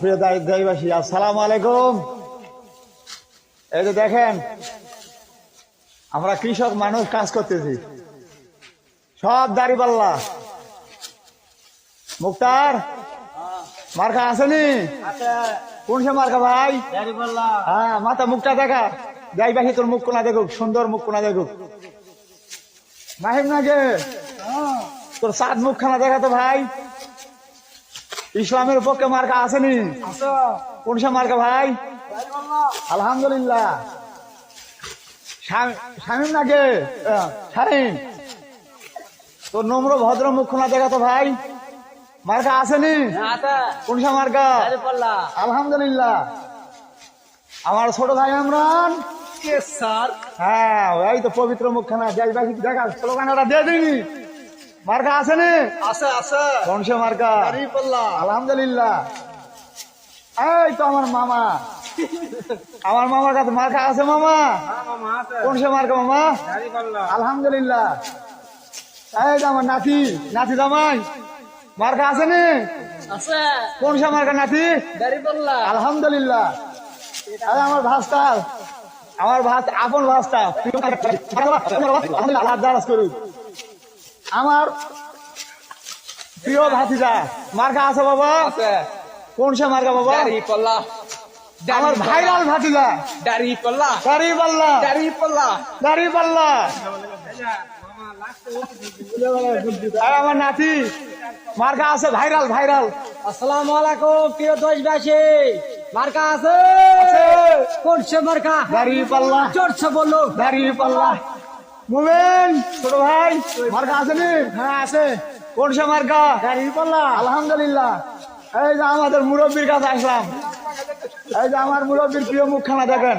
প্রিয় আসসালাম আলাইকুম। এই যে দেখেন আমরা কৃষক মানুষ কাজ করতেছি। সব মুক্তার মার্কা আসেনি? কোন সে মার্কা ভাই? হ্যাঁ মাথা মুখটা দেখা। যাই বাকি তোর মুখ কোনা দেখুক সুন্দর মুখ কোনা দেখুক। মাহিম নাগে তোর সাত মুখ খানা দেখা তো ভাই। ইসলামের পক্ষে মার্কা আসেনি। কোন সে মার্কা ভাই? আলহামদুলিল্লাহ। শাম- শামীম নাগে শামীম তোর নম্র ভদ্র মুখ খোলা দেখা তো ভাই? মার্কা আসেনি? কোন সে মার্কা? আলহামদুলিল্লাহ। আমার ছোট ভাই স্যার? হ্যাঁ ওই তো পবিত্র মুখখানা। যাই বাকি দেখা স্লোগানটা দিয়ে দিনি মার্কা আছে আছে কোন মার্কা? আলহামদুলিল্লাহ। এই তো আমার মামা। আমার মামার কাছে মার্কা আছে মামা? কোন সে মার্কা মামা? আলহামদুলিল্লাহ। এই যে আমার নাতি নাতি জামাই। মার্কা আছে নি? আছে। কোন সে মার্কা নাতি? আলহামদুলিল্লাহ। এই আমার ভাস্তা আমার ভাত আপন ভাস্তা আল্লাহ দারাজ করুক। আমার প্রিয় ভাতিজা মার্কা আছে বাবা? কোন সে মার্কা বাবা? দাঁড়িপাল্লা আমার ভাইরাল ভাতিজা। দাড়ি পাল্লা। দাঁড়িপাল্লা দাড়ি পাল্লা। আর আমার নাতি মার্কা আছে ভাইরাল ভাইরাল। আসসালামু আলাইকুম প্রিয় দেশবাসী। মার্কা আছে? করছে মার্কা? দাড়ি পাল্লা। চড়ছে বলল দাড়ি পাল্লা। মুমেন ছোট ভাই মার্কা আছে নি? হ্যাঁ আছে। কোন সে মার্কা? দাঁড়ি পাল্লা আলহামদুলিল্লাহ। এই যে আমাদের মুরব্বীর কাছে আসলাম। এই যে আমার মুরব্বীর প্রিয় মুখখানা দেখেন।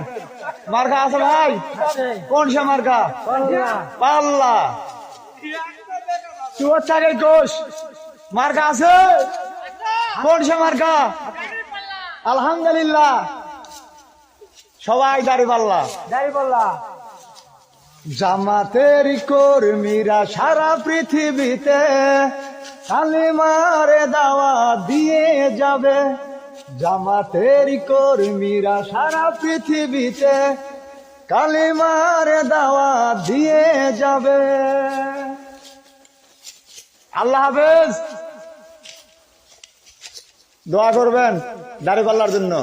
মার্কা আছে ভাই? কোন সে মার্কা? পাল্লা। চুয়ার থাকে কোষ মার্কা আছে? কোন সে মার্কা? আলহামদুলিল্লাহ। সবাই দাড়ি পাল্লা। দাঁড়ি পাল্লা। জামাতের কর্মীরা সারা পৃথিবীতে কালিমারে দাওয়া দিয়ে যাবে। জামাতের কর্মীরা সারা পৃথিবীতে কালিমারে দাওয়া দিয়ে যাবে। আল্লাহ হাফেজ। দোয়া করবেন দাড়ি পাল্লার জন্য।